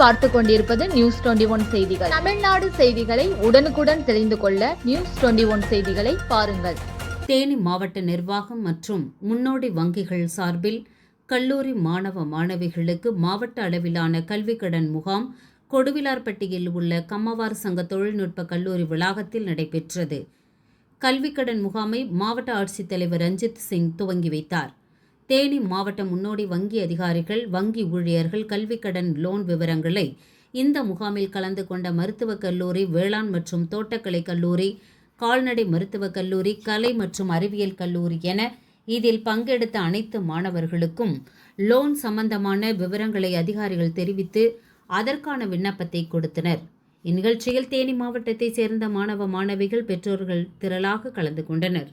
பார்த்து கொண்டிருப்பது news twenty one செய்திகள். தமிழ்நாடு செய்திகளை உடனுக்குடன் தெரிந்து கொள்ள நியூஸ் டுவெண்டி ஒன் செய்திகளை பாருங்கள். தேனி மாவட்ட நிர்வாகம் மற்றும் முன்னோடி வங்கிகள் சார்பில் கல்லூரி மாணவ மாணவிகளுக்கு மாவட்ட அளவிலான கல்விக் கடன் முகாம் கொடுவிலார்பட்டியில் உள்ள கம்மவார் சங்க தொழில்நுட்ப கல்லூரி வளாகத்தில் நடைபெற்றது. கல்விக்கடன் முகாமை மாவட்ட ஆட்சித்தலைவர் ரஞ்சித் சிங் துவங்கி வைத்தார். தேனி மாவட்ட முன்னோடி வங்கி அதிகாரிகள் வங்கி ஊழியர்கள் கல்விக்கடன் லோன் விவரங்களை இந்த முகாமில் கலந்து கொண்ட மருத்துவக் கல்லூரி வேளாண் மற்றும் தோட்டக்கலை கல்லூரி கால்நடை மருத்துவக் கல்லூரி கலை மற்றும் அறிவியல் கல்லூரி என இதில் பங்கெடுத்த அனைத்து மாணவர்களுக்கும் லோன் சம்பந்தமான விவரங்களை அதிகாரிகள் தெரிவித்து அதற்கான விண்ணப்பத்தை கொடுத்தனர். இந்நிகழ்ச்சியில் தேனி மாவட்டத்தைச் சேர்ந்த மாணவ மாணவிகள் பெற்றோர்கள் திரளாக கலந்து கொண்டனர்.